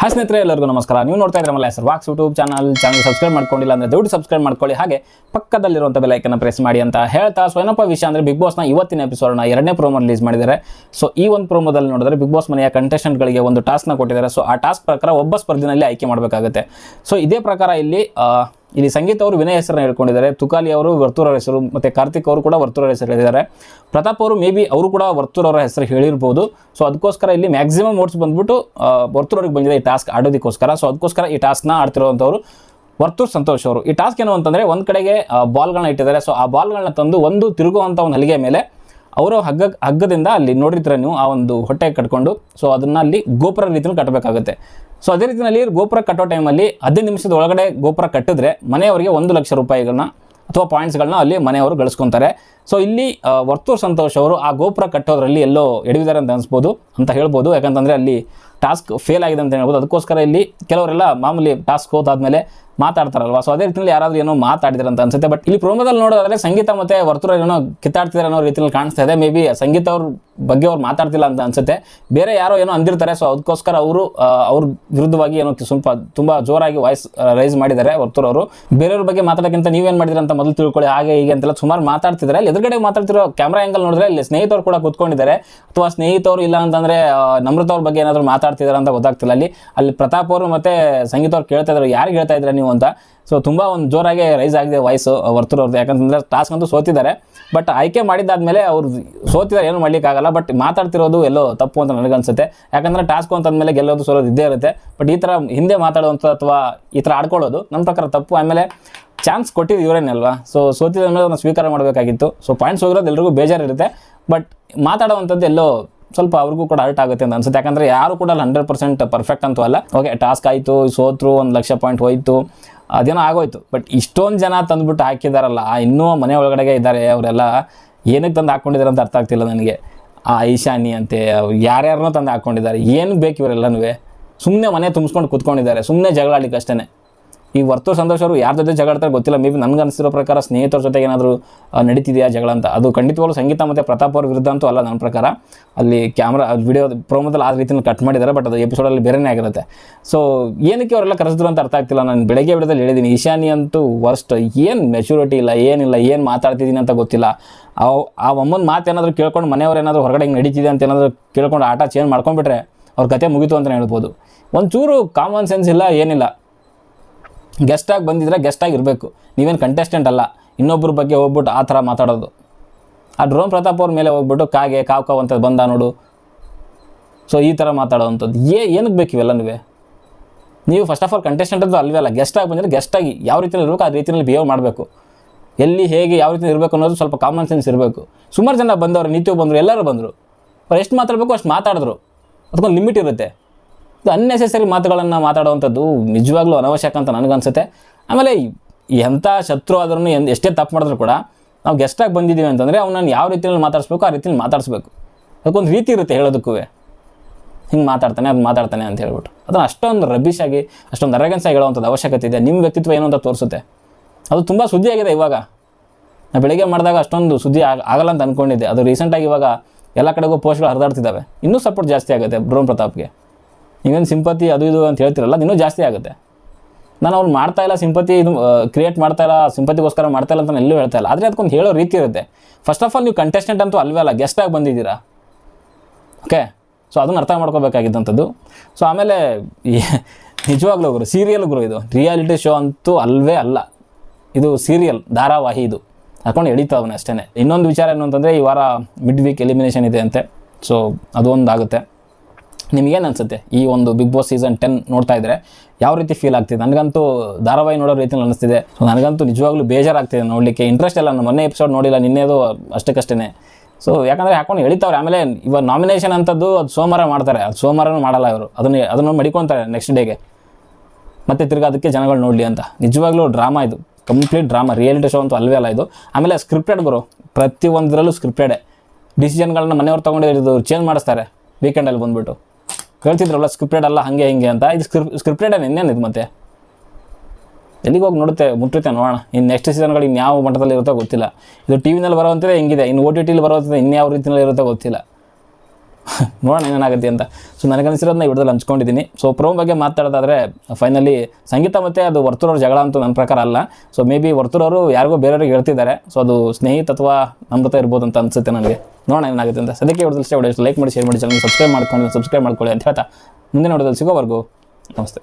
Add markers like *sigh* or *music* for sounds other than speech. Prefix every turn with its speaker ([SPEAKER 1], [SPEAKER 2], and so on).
[SPEAKER 1] Hi ಎಲ್ಲರಿಗೂ ನಮಸ್ಕಾರ. ನೀವು ನೋಡ್ತಾ ಇದ್ರೆ ಮಲ್ಲ ಹೆಸರು walks YouTube channel. Channel subscribe ಮಾಡ್ಕೊಂಡಿಲ್ಲ ಅಂದರೆ ದೊಡ್ಡ ಸಬ್ಸ್ಕ್ರೈಬ್ ಮಾಡ್ಕೊಳ್ಳಿ. ಹಾಗೆ ಪಕ್ಕದಲ್ಲಿರುವಂಥ ಬೆಲೈಕನ್ನು ಪ್ರೆಸ್ ಮಾಡಿ ಅಂತ ಹೇಳ್ತಾ. ಸೊ ಏನಪ್ಪ ವಿಷಯ ಅಂದರೆ ಬಿಗ್ ಬಾಸ್ನ ಇವತ್ತಿನ ಎಪಿಸೋಡ್ನ ಎರಡನೇ ಪ್ರೋಮೋ ರಿಲೀಸ್ ಮಾಡಿದ್ದಾರೆ. ಸೊ ಈ ಒಂದು ಪ್ರೋಮೋದಲ್ಲಿ ನೋಡಿದ್ರೆ ಬಿಗ್ ಬಾಸ್ ಮನೆಯ contestant-ಗಳಿಗೆ ಒಂದು ಟಾಸ್ಕ್ನ ಕೊಟ್ಟಿದ್ದಾರೆ. ಸೊ ಆ ಟಾಸ್ಕ್ ಪ್ರಕಾರ ಒಬ್ಬ ಸ್ಪರ್ಧಿನಲ್ಲಿ ಆಯ್ಕೆ ಮಾಡಬೇಕಾಗುತ್ತೆ. ಸೊ ಇದೇ ಪ್ರಕಾರ ಇಲ್ಲಿ ಇಲ್ಲಿ ಸಂಗೀತ ಅವರು ವಿನಯ್ ಹೆಸರನ್ನ ಹೇಳ್ಕೊಂಡಿದ್ದಾರೆ, ತುಕಾಲಿ ಅವರು ವರ್ತೂರ್ ಅವರ ಹೆಸರು, ಮತ್ತು ಕಾರ್ತಿಕ್ ಅವರು ಕೂಡ ವರ್ತೂರ್ ಅವರ ಹೆಸರು ಹೇಳಿದ್ದಾರೆ. ಪ್ರತಾಪ್ ಅವರು ಮೇ ಬಿ ಅವರು ಕೂಡ ವರ್ತೂರ ಅವರ ಹೆಸರು ಹೇಳಿರ್ಬೋದು. ಸೊ ಅದಕ್ಕೋಸ್ಕರ ಇಲ್ಲಿ ಮ್ಯಾಕ್ಸಿಮಮ್ ಓಟ್ಸ್ ಬಂದ್ಬಿಟ್ಟು ವರ್ತೂರವ್ರಿಗೆ ಬಂದಿದೆ ಈ ಟಾಸ್ಕ್ ಆಡೋದಕ್ಕೋಸ್ಕರ. ಸೊ ಅದಕ್ಕೋಸ್ಕರ ಈ ಟಾಸ್ಕ್ನ ಆಡ್ತಿರುವಂಥವ್ರು ವರ್ತೂರ್ ಸಂತೋಷ್ ಅವರು. ಈ ಟಾಸ್ಕ್ ಏನು ಅಂತಂದರೆ ಒಂದು ಕಡೆಗೆ ಬಾಲ್ಗಳನ್ನ ಇಟ್ಟಿದ್ದಾರೆ. ಸೊ ಆ ಬಾಲ್ಗಳನ್ನ ತಂದು ಒಂದು ತಿರುಗುವಂಥ ಒಂದು ಹಲಿಗೆ ಮೇಲೆ ಅವರು ಹಗ್ಗ, ಹಗ್ಗದಿಂದ ಅಲ್ಲಿ ನೋಡಿರ್ತೀರ ನೀವು, ಆ ಒಂದು ಹೊಟ್ಟೆ ಕಟ್ಕೊಂಡು. ಸೊ ಅದನ್ನ ಅಲ್ಲಿ ಗೋಪುರ ರೀತಿಯಲ್ಲಿ ಕಟ್ಟಬೇಕಾಗುತ್ತೆ. ಸೊ ಅದೇ ರೀತಿಯಲ್ಲಿ ಗೋಪುರ ಕಟ್ಟೋ ಟೈಮಲ್ಲಿ ಹದಿನೈದು ನಿಮಿಷದ ಒಳಗಡೆ ಗೋಪುರ ಕಟ್ಟಿದ್ರೆ ಮನೆಯವರಿಗೆ ಒಂದು ಲಕ್ಷ ರೂಪಾಯಿಗಳನ್ನ ಅಥವಾ ಪಾಯಿಂಟ್ಸ್ಗಳನ್ನ ಅಲ್ಲಿ ಮನೆಯವರು ಗಳಿಸ್ಕೊತಾರೆ. ಸೊ ಇಲ್ಲಿ ವರ್ತೂರ್ ಸಂತೋಷ್ ಅವರು ಆ ಗೋಪುರ ಕಟ್ಟೋದ್ರಲ್ಲಿ ಎಲ್ಲೋ ಎಡವಿದ್ದಾರೆ ಅಂತ ಅನಿಸ್ಬೋದು ಅಂತ ಹೇಳ್ಬೋದು. ಯಾಕಂತಂದರೆ ಅಲ್ಲಿ ಟಾಸ್ಕ್ ಫೇಲ್ ಆಗಿದೆ ಅಂತ ಹೇಳ್ಬೋದು. ಅದಕ್ಕೋಸ್ಕರ ಇಲ್ಲಿ ಕೆಲವರೆಲ್ಲ ಮಾಮೂಲಿ ಟಾಸ್ಕ್ ಹೋದಾದ್ಮೇಲೆ ಮಾತಾಡ್ತಾರಲ್ವಾ? ಸೊ ಅದೇ ರೀತಿಯಲ್ಲಿ ಯಾರಾದರೂ ಏನೋ ಮಾತಾಡಿದಾರೆ ಅಂತ ಅನ್ಸುತ್ತೆ. ಬಟ್ ಇಲ್ಲಿ ಪ್ರೋಮೋದಲ್ಲಿ ನೋಡೋದಾದ್ರೆ ಸಂಗೀತ ಮತ್ತೆ ವರ್ತುರ ಏನೋ ಕಿತ್ತಾಡ್ತಿದ್ದಾರೆ ಅನ್ನೋ ರೀತಿಯಲ್ಲಿ ಕಾಣಿಸ್ತಾ ಇದೆ. ಮೇ ಬಿ ಸಂಗೀತ ಅವ್ರ ಬಗ್ಗೆ ಅವ್ರು ಮಾತಾಡ್ತಿಲ್ಲ ಅಂತ ಅನ್ಸುತ್ತೆ. ಬೇರೆ ಯಾರೋ ಏನೋ ಅಂದಿರ್ತಾರೆ. ಸೊ ಅದಕ್ಕೋಸ್ಕರ ಅವರು ಅವ್ರ ವಿರುದ್ಧವಾಗಿ ಏನೋ ಸ್ವಲ್ಪ ತುಂಬ ಜೋರಾಗಿ ವಾಯ್ಸ್ ರೈಸ್ ಮಾಡಿದ್ದಾರೆ ವರ್ತೂರ್ ಅವರು. ಬೇರೆಯವ್ರ ಬಗ್ಗೆ ಮಾತಾಡೋಕ್ಕಿಂತ ನೀವೇನು ಮಾಡಿದ್ರೆ ಅಂತ ಮೊದಲು ತಿಳ್ಕೊಳ್ಳಿ. ಹಾಗೆ, ಹೀಗೆ ಅಂತೆಲ್ಲ ಸುಮಾರು ಮಾತಾಡ್ತಿದ್ದಾರೆ ಅಲ್ಲಿ ಎದುರುಗಡೆ ಮಾತಾಡ್ತಿರೋ ಕ್ಯಾಮ್ರಾ ಆ್ಯಂಗಲ್ ನೋಡಿದ್ರೆ ಇಲ್ಲಿ ಸ್ನೇಹಿತರು ಕೂಡ ಕೂತ್ಕೊಂಡಿದ್ದಾರೆ. ಅಥವಾ ಸ್ನೇಹಿತರು ಇಲ್ಲ ಅಂತಂದರೆ ನಮೃತ ಅವ್ರ ಬಗ್ಗೆ ಏನಾದರೂ ಮಾತಾಡ್ತಿದ್ದಾರೆ ಅಂತ ಗೊತ್ತಾಗ್ತಿಲ್ಲ. ಅಲ್ಲಿ ಅಲ್ಲಿ ಪ್ರತಾಪ್ ಅವರು ಮತ್ತೆ ಸಂಗೀತ ಅವ್ರು ಕೇಳ್ತಾ ಇದ್ದಾರೆ ಯಾರಿಗೆ ಹೇಳ್ತಾ ಇದ್ರೆ ನೀವು ಅಂತ? ಸೊ ತುಂಬ ಒಂದು ಜೋರಾಗಿ ರೈಸ್ ಆಗಿದೆ ವಾಯ್ಸು ವರ್ತೂರ್ ಅವ್ರದ್ದು ಯಾಕಂತಂದ್ರೆ ಟಾಸ್ಕ್ ಅಂತೂ ಸೋತಿದ್ದಾರೆ. ಬಟ್ ಆಯ್ಕೆ ಮಾಡಿದ್ದಾದ್ಮೇಲೆ ಅವ್ರು ಸೋತಿದ್ದಾರೆ ಏನು ಮಾಡ್ಲಿಕ್ಕಾಗಲ್ಲ. ಬಟ್ ಮಾತಾಡ್ತಿರೋದು ಎಲ್ಲೋ ತಪ್ಪು ಅಂತ ನನಗನ್ಸುತ್ತೆ. ಯಾಕಂದ್ರೆ ಟಾಸ್ಕ್ ಅಂತಂದಮೇಲೆ ಗೆಲ್ಲೋದು ಸೋಲೋದು ಇದ್ದೇ ಇರುತ್ತೆ. ಬಟ್ ಈ ಥರ ಹಿಂದೆ ಮಾತಾಡುವಂಥ ಅಥವಾ ಈ ಥರ ಆಡ್ಕೊಳ್ಳೋದು ನನ್ನ ಪ್ರಕಾರ ತಪ್ಪು. ಆಮೇಲೆ ಚಾನ್ಸ್ ಕೊಟ್ಟಿದ್ದು ಇವರೇನಲ್ವ ಸೊ ಸೋತಿದ ಮೇಲೆ ಅದನ್ನು ಸ್ವೀಕಾರ ಮಾಡಬೇಕಾಗಿತ್ತು. ಸೊ ಪಾಯಿಂಟ್ಸ್ ಹೋಗಿರೋದು ಎಲ್ರಿಗೂ ಬೇಜಾರಿರುತ್ತೆ. ಬಟ್ ಮಾತಾಡುವಂಥದ್ದು ಎಲ್ಲೋ ಸ್ವಲ್ಪ ಅವ್ರಿಗೂ ಕೂಡ ಹರ್ಟ್ ಆಗುತ್ತೆ ಅಂತ ಅನ್ಸುತ್ತೆ. ಯಾಕಂದ್ರೆ ಯಾರು ಕೂಡ ಹಂಡ್ರೆಡ್ ಪರ್ಸೆಂಟ್ ಪರ್ಫೆಕ್ಟ್ ಅಂತೂ ಅಲ್ಲ. ಓಕೆ ಟಾಸ್ಕ್ ಆಯಿತು, ಸೋತ್ರು, ಒಂದು ಲಕ್ಷ ಪಾಯಿಂಟ್ ಹೋಯ್ತು, ಅದೇನೋ ಆಗೋಯ್ತು. ಬಟ್ ಇಷ್ಟೊಂದು ಜನ ತಂದ್ಬಿಟ್ಟು ಹಾಕಿದಾರಲ್ಲ ಇನ್ನೂ ಮನೆ ಒಳಗಡೆಗೆ ಇದ್ದಾರೆ, ಅವರೆಲ್ಲ ಏನಕ್ಕೆ ತಂದು ಹಾಕ್ಕೊಂಡಿದ್ದಾರೆ ಅಂತ ಅರ್ಥ ಆಗ್ತಿಲ್ಲ ನನಗೆ. ಆ ಐಶಾನಿ ಅಂತೆ ಯಾರ್ಯಾರನ್ನೋ ತಂದು ಹಾಕ್ಕೊಂಡಿದ್ದಾರೆ ಏನು ಬೇಕು ಇವರೆಲ್ಲನೂ ಸುಮ್ಮನೆ ಮನೆ ತುಂಬಿಸ್ಕೊಂಡು ಕುತ್ಕೊಂಡಿದ್ದಾರೆ ಸುಮ್ಮನೆ ಜಗಳ ಆಡ್ಲಿಕ್ಕೆ ಅಷ್ಟೇ ಈ ವರ್ತೂರ್ ಸಂತೋಷ್ ಅವರು ಯಾರ ಜೊತೆ ಜಗಳ ಆಡ್ತಾರೆ ಗೊತ್ತಿಲ್ಲ. ಮೇ ಬಿ ನನಗೆ ಅನಿಸಿರೋ ಪ್ರಕಾರ ಸ್ನೇಹಿತರ ಜೊತೆಗೆ ಏನಾದರೂ ನಡೀತಿದೆಯಾ ಜಗಳ ಅಂತ. ಅದು ಖಂಡಿತವಾಗ್ಲೂ ಸಂಗೀತ ಮತ್ತು ಪ್ರತಾಪ್ ಅವ್ರ ವಿರುದ್ಧ ಅಂತೂ ಅಲ್ಲ ನನ್ನ ಪ್ರಕಾರ. ಅಲ್ಲಿ ಕ್ಯಾಮ್ರಾ ವಿಡಿಯೋ ಪ್ರೋಮೋದಲ್ಲಿ ಆ ರೀತಿಯಲ್ಲಿ ಕಟ್ ಮಾಡಿದ್ದಾರೆ ಬಟ್ ಅದು ಎಪಿಸೋಡಲ್ಲಿ ಬೇರೆನೇ ಆಗಿರುತ್ತೆ. ಸೊ ಏನಕ್ಕೆ ಅವರೆಲ್ಲ ಕರೆಸಿದ್ರು ಅಂತ ಅರ್ಥ ಆಗ್ತಿಲ್ಲ. ನಾನು ಬೆಳಗ್ಗೆ ವಿಡಿಯೋದಲ್ಲಿ ಹೇಳಿದ್ದೀನಿ ಈಶಾನಿ ಅಂತೂ ವರ್ಸ್ಟ್ ಏನು ಮೆಚುರಿಟಿ ಇಲ್ಲ, ಏನಿಲ್ಲ, ಏನು ಮಾತಾಡ್ತಿದ್ದೀನಿ ಅಂತ ಗೊತ್ತಿಲ್ಲ. ಆ ಆ ಅಮ್ಮನ ಮಾತು ಏನಾದರೂ ಕೇಳ್ಕೊಂಡು ಮನೆಯವ್ರು ಏನಾದರೂ ಹೊರಗಡೆ ಹಿಂಗೆ ನಡೀತಿದೆ ಅಂತ ಏನಾದರೂ ಕೇಳ್ಕೊಂಡು ಆಟ ಚೇಂಜ್ ಮಾಡ್ಕೊಂಡ್ಬಿಟ್ರೆ ಅವ್ರ ಕತೆ ಮುಗೀತು ಅಂತಲೇ ಹೇಳ್ಬೋದು. ಒಂಚೂರು ಕಾಮನ್ ಸೆನ್ಸ್ ಇಲ್ಲ, ಏನಿಲ್ಲ. ಗೆಸ್ಟಾಗಿ ಬಂದಿದ್ರೆ ಗೆಸ್ಟಾಗಿ ಇರಬೇಕು. ನೀವೇನು ಕಂಟೆಸ್ಟೆಂಟ್ ಅಲ್ಲ. ಇನ್ನೊಬ್ಬರ ಬಗ್ಗೆ ಹೋಗ್ಬಿಟ್ಟು ಆ ಥರ ಮಾತಾಡೋದು. ಆ ಡ್ರೋನ್ ಪ್ರತಾಪ್ ಅವ್ರ ಮೇಲೆ ಹೋಗ್ಬಿಟ್ಟು ಕಾಗೆ, ಕಾವು ಕಾವು ಅಂತ ಬಂದ ನೋಡು. ಸೊ ಈ ಥರ ಮಾತಾಡೋವಂಥದ್ದು. ಏ ಏನಕ್ಕೆ ಬೇಕು ನೀವೇ? ನೀವು ಫಸ್ಟ್ ಆಫ್ ಆಲ್ ಕಂಟೆಸ್ಟೆಂಟ್ ಅದು ಅಲ್ವೇ ಅಲ್ಲ. ಗೆಸ್ಟಾಗಿ ಬಂದರೆ ಗೆಸ್ಟಾಗಿ ಯಾವ ರೀತಿಯಲ್ಲಿ ಇರಬೇಕು ಆ ರೀತಿಯಲ್ಲಿ ಬಿಹೇವ್ ಮಾಡಬೇಕು. ಎಲ್ಲಿ, ಹೇಗೆ, ಯಾವ ರೀತಿ ಇರಬೇಕು ಅನ್ನೋದು ಸ್ವಲ್ಪ ಕಾಮನ್ ಸೆನ್ಸ್ ಇರಬೇಕು. ಸುಮಾರು ಜನ ಬಂದವರು, ನಿತ್ಯ ಬಂದರು, ಎಲ್ಲರೂ ಬಂದರು. ಅವ್ರು ಎಷ್ಟು ಮಾತಾಡಬೇಕು ಅಷ್ಟು ಮಾತಾಡಿದ್ರು. ಅದಕ್ಕೊಂದು ಲಿಮಿಟ್ ಇರುತ್ತೆ. ಅನ್ನೆಸೆಸರಿ ಮಾತುಗಳನ್ನು ಮಾತಾಡುವಂಥದ್ದು ನಿಜವಾಗ್ಲೂ ಅನವಶ್ಯಕ ಅಂತ ನನಗನ್ಸುತ್ತೆ. ಆಮೇಲೆ ಎಂಥ ಶತ್ರು ಆದ್ರೂ ಎಷ್ಟೇ ತಪ್ಪು ಮಾಡಿದ್ರು ಕೂಡ ನಾವು ಗೆಸ್ಟಾಗಿ ಬಂದಿದ್ದೀವಿ ಅಂತಂದರೆ ಅವನನ್ನು ಯಾವ ರೀತಿಯಲ್ಲಿ ಮಾತಾಡಿಸ್ಬೇಕು, ಆ ರೀತಿಯಲ್ಲಿ ಮಾತಾಡಿಸ್ಬೇಕು. ಅದಕ್ಕೊಂದು ರೀತಿ ಇರುತ್ತೆ ಹೇಳೋದಕ್ಕೂ. ಹಿಂಗೆ ಮಾತಾಡ್ತಾನೆ ಅದು ಮಾತಾಡ್ತಾನೆ ಅಂತ ಹೇಳ್ಬಿಟ್ಟು. ಅದನ್ನು ಅಷ್ಟೊಂದು ರಬ್ಬಿಶ್ ಅಷ್ಟೊಂದು ಅರಗೆನ್ಸ್ ಆಗಿ ಹೇಳುವಂಥದ್ದು ಅವಶ್ಯಕತೆ ಇದೆ. ನಿಮ್ಮ ವ್ಯಕ್ತಿತ್ವ ಏನು ಅಂತ ತೋರಿಸುತ್ತೆ. ಅದು ತುಂಬ ಸುದ್ದಿ ಆಗಿದೆ ಇವಾಗ. ನಾನು ಬೆಳಿಗ್ಗೆ ಮಾಡಿದಾಗ ಅಷ್ಟೊಂದು ಸುದ್ದಿ ಆಗ ಆಗಲ್ಲ ಅಂತ ಅಂದ್ಕೊಂಡಿದ್ದೆ ಅದು ರೀಸೆಂಟಾಗಿ ಇವಾಗ ಎಲ್ಲ ಕಡೆಗೂ ಪೋಸ್ಟ್ಗಳು ಹರಿದಾಡ್ತಿದ್ದಾವೆ. ಇನ್ನೂ ಸಪೋರ್ಟ್ ಜಾಸ್ತಿ ಆಗುತ್ತೆ ಬ್ರೋನ್ ಪ್ರತಾಪ್ಗೆ ನೀವೇನು ಸಿಂಪತಿ ಅದು ಇದು ಅಂತ ಹೇಳ್ತಿರಲ್ಲ ಇನ್ನೂ ಜಾಸ್ತಿ ಆಗುತ್ತೆ. ನಾನು ಅವ್ನು ಮಾಡ್ತಾ ಇಲ್ಲ ಸಿಂಪತಿ, ಇದು ಕ್ರಿಯೇಟ್ ಮಾಡ್ತಾ ಇಲ್ಲ, ಸಿಂಪತಿಗೋಸ್ಕರ ಮಾಡ್ತಾ ಇಲ್ಲ ಅಂತ ಎಲ್ಲೂ ಹೇಳ್ತಾ ಇಲ್ಲ. ಆದರೆ ಅದಕ್ಕೊಂದು ಹೇಳೋ ರೀತಿ ಇರುತ್ತೆ. ಫಸ್ಟ್ ಆಫ್ ಆಲ್ ನೀವು ಕಂಟೆಸ್ಟೆಂಟ್ ಅಂತೂ ಅಲ್ವೇ ಅಲ್ಲ ಗೆಸ್ಟಾಗಿ ಬಂದಿದ್ದೀರಾ? ಓಕೆ ಸೊ ಅದನ್ನು ಅರ್ಥ ಮಾಡ್ಕೋಬೇಕಾಗಿದ್ದಂಥದ್ದು. ಸೊ ಆಮೇಲೆ ನಿಜವಾಗ್ಲೂ ಗುರು ಸೀರಿಯಲ್ ಗುರು ಇದು. ರಿಯಾಲಿಟಿ ಶೋ ಅಂತೂ ಅಲ್ವೇ ಅಲ್ಲ. ಇದು ಸೀರಿಯಲ್ ಧಾರಾವಾಹಿ ಇದು. ಹಾಕೊಂಡು ಎಳಿತಾವನೆ ಅಷ್ಟೇ ಇನ್ನೊಂದು ವಿಚಾರ ಏನು ಅಂತಂದರೆ, ಈ ವಾರ ಮಿಡ್ ವೀಕ್ ಎಲಿಮಿನೇಷನ್ ಇದೆ ಅಂತೆ. ಸೊ ಅದೊಂದು ಆಗುತ್ತೆ ನಿಮಗೇನು ಅನಿಸುತ್ತೆ ಈ ಒಂದು ಬಿಗ್ ಬಾಸ್ ಸೀಸನ್ ಟೆನ್ ನೋಡ್ತಾ ಇದ್ದರೆ ಯಾವ ರೀತಿ ಫೀಲ್ ಆಗ್ತಿದೆ? ನನಗಂತೂ ಧಾರಾವಾಹಿ ನೋಡೋ ರೀತಿಯಲ್ಲಿ ಅನಿಸ್ತಿದೆ. ಸೊ ನನಗಂತೂ ನಿಜವಾಗ್ಲೂ ಬೇಜಾರಾಗ್ತಿದೆ ನೋಡಲಿಕ್ಕೆ. ಇಂಟ್ರೆಸ್ಟ್ ಇಲ್ಲ ನಾನು ಮೊನ್ನೆ ಎಪಿಸೋಡ್ ನೋಡಿಲ್ಲ, ನಿನ್ನೆದು ಅಷ್ಟಕ್ಕಷ್ಟೇ ಸೊ ಯಾಕಂದರೆ ಹಾಕೊಂಡು ಎಳಿತಾವ್ರೆ. ಆಮೇಲೆ ಇವಾಗ ನಾಮಿನೇಷನ್ ಅಂಥದ್ದು ಅದು ಸೋಮವಾರ ಮಾಡ್ತಾರೆ. ಅದು ಸೋಮವಾರನೂ ಮಾಡಲ್ಲ ಇವರು. ಅದನ್ನು ಅದನ್ನು ಮಡಿಕೊತಾರೆ ನೆಕ್ಸ್ಟ್ ಡೇಗೆ ಮತ್ತೆ ತಿರ್ಗಿ ಅದಕ್ಕೆ ಜನಗಳು ನೋಡಲಿ ಅಂತ. ನಿಜವಾಗ್ಲೂ ಡ್ರಾಮಾ ಇದು. Complete drama. ರಿಯಾಲಿಟಿ ಶೋ ಅಂತೂ ಅಲ್ವೇ ಅಲ್ಲ ಇದು. ಆಮೇಲೆ ಸ್ಕ್ರಿಪ್ಟೆಡ್ ಗುರು. ಪ್ರತಿಯೊಂದರಲ್ಲೂ ಸ್ಕ್ರಿಪ್ಟೆಡೇ ಡಿಸಿಷನ್ಗಳನ್ನ ಮನೆಯವ್ರು ತೊಗೊಂಡಿದ್ದು ಚೇಂಜ್ ಮಾಡಿಸ್ತಾರೆ. ವೀಕೆಂಡಲ್ಲಿ ಬಂದುಬಿಟ್ಟು. ಕೇಳ್ತಿದ್ರಲ್ಲ ಸ್ಕ್ರಿಪ್ಟೆಡ್ ಅಲ್ಲ, ಹಂಗೆ ಹಿಂಗೆ ಅಂತ. ಇದು ಸ್ಕ್ರಿಪ್ ಸ್ಕ್ರಿಪ್ಟೆಡ್ ಇನ್ನೇನು ಇದು ಮತ್ತೆ? ಎಲ್ಲಿಗೆ ಹೋಗಿ ನೋಡುತ್ತೆ? ಮುಟ್ಟುತ್ತೆ ನೋಡೋಣ. ಇನ್ನು ನೆಕ್ಸ್ಟ್ ಸೀಸನ್ಗಳು ಇನ್ಯಾವ ಮಟ್ಟದಲ್ಲಿ ಇರುತ್ತೋ ಗೊತ್ತಿಲ್ಲ. ಇದು ಟಿ ವಿನಲ್ಲಿ ಬರೋವಂಥದ್ದೇ ಹಿಂಗಿದೆ. ಇನ್ನು ಓ ಟಿ ಟಿಲಿ ಬರೋವಂಥದ್ದು ಇನ್ಯಾವ ರೀತಿಯಲ್ಲಿ ಇರುತ್ತೋ ಗೊತ್ತಿಲ್ಲ. *laughs* ನೋಡೋಣ ಏನಾಗುತ್ತೆ ಅಂತ? ಸೊ ನನಗನ್ಸಿರೋದನ್ನ ನಾನು ವಿಡಿಯೋದಲ್ಲಿ ಹಂಚ್ಕೊಂಡಿದ್ದೀನಿ. ಸೊ ಪ್ರೋಮ್ ಬಗ್ಗೆ ಮಾತಾಡೋದಾದ್ರೆ ಫೈನಲಿ ಸಂಗೀತ ಮತ್ತು ಅದು ವರ್ತೂರವ್ರ ಜಗಳ ಅಂತೂ ನನ್ನ ಪ್ರಕಾರ ಅಲ್ಲ. ಸೊ ಮೇ ಬಿ ವರ್ತೂರವರು ಯಾರಿಗೋ ಬೇರೆಯವ್ರಿಗೆ ಹೇಳ್ತಿದ್ದಾರೆ. ಸೊ ಅದು ಸ್ನೇಹಿತ ಅಥವಾ ನಮ್ರತ ಇರ್ಬೋದು ಅಂತ ಅನಿಸುತ್ತೆ ನನಗೆ. ನೋಡೋಣ ಏನಾಗುತ್ತೆ ಅಂತ. ಸದ್ಯಕ್ಕೆ ವಿಡಿಯೋದಲ್ಲಿ ವಿಡಿಯೋ ಲೈಕ್ ಮಾಡಿ ಶೇರ್ ಮಾಡಿ ಚಾನಲ್ ಸಬ್ಸ್ಕ್ರೈಬ್ ಮಾಡ್ಕೊಂಡು ಸಬ್ಸ್ಕ್ರೈಬ್ ಮಾಡ್ಕೊಳ್ಳಿ ಅಂತ ಹೇಳ್ತಾ ಮುಂದಿನ ನೋಡೋದಲ್ಲಿ ಸಿಗೋವರೆಗೂ ನಮಸ್ತೆ.